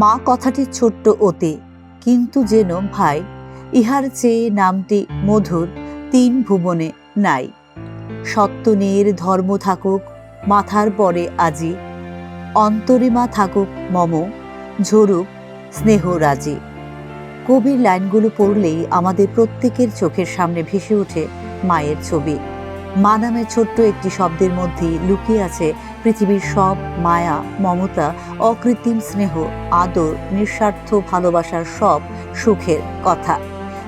মা কথাটি ছোট্ট ওতে, কিন্তু যেন ভাই, ইহার চেয়ে নামটি মধুর, তিন ভুবনে নাই। সত্যনের ধর্ম থাকুক, মাথার পরে আজি। অন্তরিমা থাকুক মম, ঝরুক স্নেহরাজি কবির লাইনগুলো পড়লেই আমাদের প্রত্যেকের চোখের সামনে ভেসে ওঠে মায়ের ছবি। মা নামের ছোট্ট একটি শব্দের মধ্যেই লুকিয়ে আছে পৃথিবীর সব মায়া, মমতা, অকৃত্রিম স্নেহ, আদর, নিঃস্বার্থ ভালোবাসার সব সুখের কথা।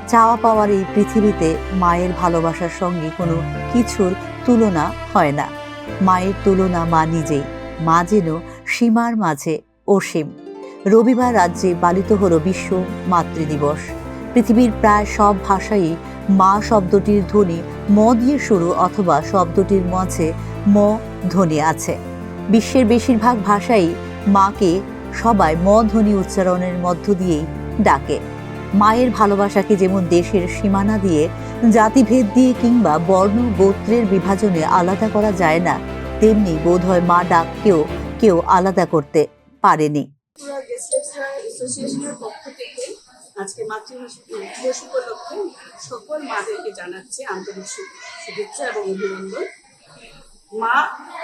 চাওয়া পাওয়ার এই পৃথিবীতে মায়ের ভালোবাসার সঙ্গে কোনো কিছুর তুলনা হয় না। মায়ের তুলনা মা নিজেই। মা যেন সীমার মাঝে অসীম। রবিবার রাজ্যে পালিত হল বিশ্ব মাতৃদিবস। পৃথিবীর প্রায় সব ভাষাই মা শব্দটির ধ্বনি ম দিয়ে শুরু অথবা শব্দটির মাঝে ম ধ্বনি আছে। বিশ্বের বেশিরভাগ ভাষাই মাকে সবাই ম ধ্বনি উচ্চারণের মধ্য দিয়েই ডাকে। মায়ের ভালোবাসাকে যেমন দেশের সীমানা দিয়ে, জাতিভেদ দিয়ে কিংবা বর্ণ গোত্রের বিভাজনে আলাদা করা যায় না, তেমনি বোধহয় মা ডাককেও কেউ আলাদা করতে পারেনি। আজকে মাতৃভাষা দিবস উপলক্ষে সকল মাদেরকে জানাচ্ছি আন্তরিক শুভেচ্ছা এবং অভিনন্দন। মা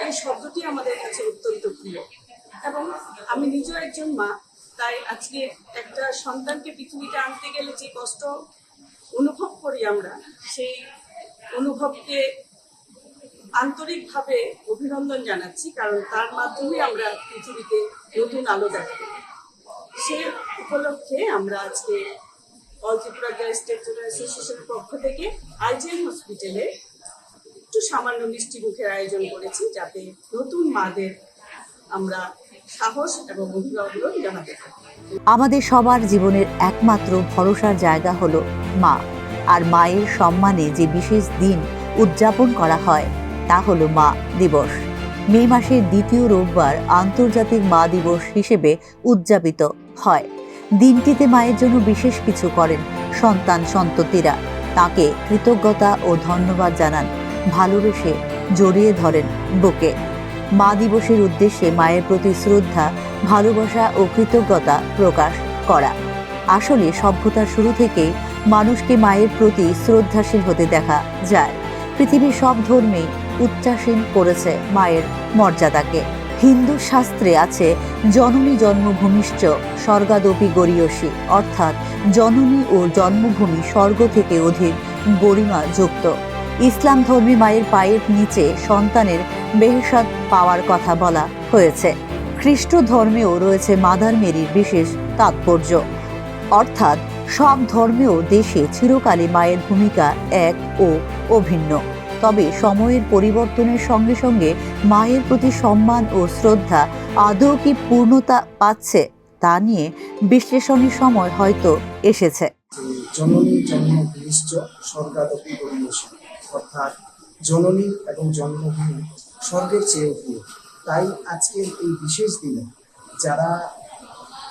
এই শব্দটি আমাদের কাছে অত্যন্ত প্রিয়। এবং আমি নিজেও একজন মা, তাই আজকে একটা সন্তানকে পৃথিবীতে আনতে গেলে যে কষ্ট অনুভব করি আমরা, সেই অনুভবকে আন্তরিকভাবে অভিনন্দন জানাচ্ছি, কারণ তার মাধ্যমে আমরা পৃথিবীতে নতুন আলো দেখতে সে উপলক্ষে আমরা আজকে অল ত্রিপুরা গার্লস টেক্সটাইল অ্যাসোসিয়েশনের পক্ষ থেকে আইজিএম হসপিটালে একটু সামান্য মিষ্টি মুখের আয়োজন করেছি যাতে নতুন মাদের আমরা সাহস এবং অভিনন্দন জানাতে পারি। আমাদের সবার জীবনের একমাত্র ভরসার জায়গা হলো মা। আর মায়ের সম্মানে যে বিশেষ দিন উদযাপন করা হয়, তা হলো মা দিবস। মে মাসের দ্বিতীয় রোববার আন্তর্জাতিক মা দিবস হিসেবে উদযাপিত হয়। দিনটিতে মায়ের জন্য বিশেষ কিছু করেন সন্তান সন্ততিরা। তাকে কৃতজ্ঞতা ও ধন্যবাদ জানান ভালোবেসে জড়িয়ে ধরেন বুকে। মা দিবসের উদ্দেশ্যে মায়ের প্রতি শ্রদ্ধা, ভালোবাসা ও কৃতজ্ঞতা প্রকাশ করা। আসলে সভ্যতার শুরু থেকেই মানুষকে মায়ের প্রতি শ্রদ্ধাশীল হতে দেখা যায়। পৃথিবীর সব ধর্মেই উচ্চাসীন করেছে মায়ের মর্যাদাকে। হিন্দু শাস্ত্রে আছে, জননী জন্মভূমিশ্চ স্বর্গাদপি গরীয়সী। অর্থাৎ, জননী ও জন্মভূমি স্বর্গ থেকে অধিক গরিমা যুক্ত ইসলাম ধর্মী মায়ের পায়ের নিচে সন্তানের বেহসাদ পাওয়ার কথা বলা হয়েছে। খ্রিস্ট ধর্মেও রয়েছে মাদার মেরির বিশেষ তাৎপর্য। অর্থাৎ সব ধর্মেও দেশে চিরকালে মায়ের ভূমিকা এক ও অভিন্ন। তবে সময়ের পরিবর্তনের সঙ্গে সঙ্গে মায়ের প্রতি সম্মান ও শ্রদ্ধা আদৌ কি পূর্ণতা পাচ্ছে তা নিয়ে বিশ্লেষণের সময় হয়তো এসেছে। জননী গরীয়সী অর্থাৎ জননী এবং জন্মভূমি স্বর্গের চেয়েও প্রিয়। তাই আজকের এই বিশেষ দিনে যারা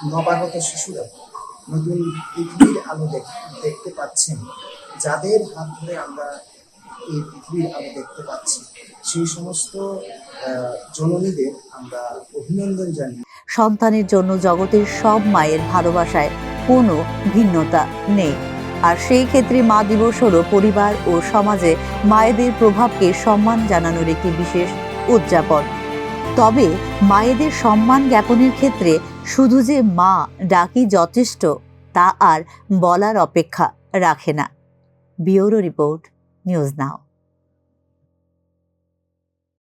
নবাগত শিশুরা নতুন পৃথিবীর আলো দেখ- দেখতে পাচ্ছেন, যাদের হাত ধরে আমরা এই পৃথিবীর আলো দেখতে পাচ্ছি, সেই সমস্ত জননীদের আমরা অভিনন্দন জানিয়ে সন্তানের জন্য জগতের সব মায়ের ভালোবাসায় কোনো ভিন্নতা নেই। আর সেই ক্ষেত্রে মা দিবস হলো পরিবার ও সমাজে মায়েদের প্রভাবকে সম্মান জানানোর একটি বিশেষ উদযাপন। তবে মায়েদের সম্মান জ্ঞাপনের ক্ষেত্রে শুধু যে মা ডাকি যথেষ্ট, তা আর বলার অপেক্ষা রাখে না। Bureau report, news now.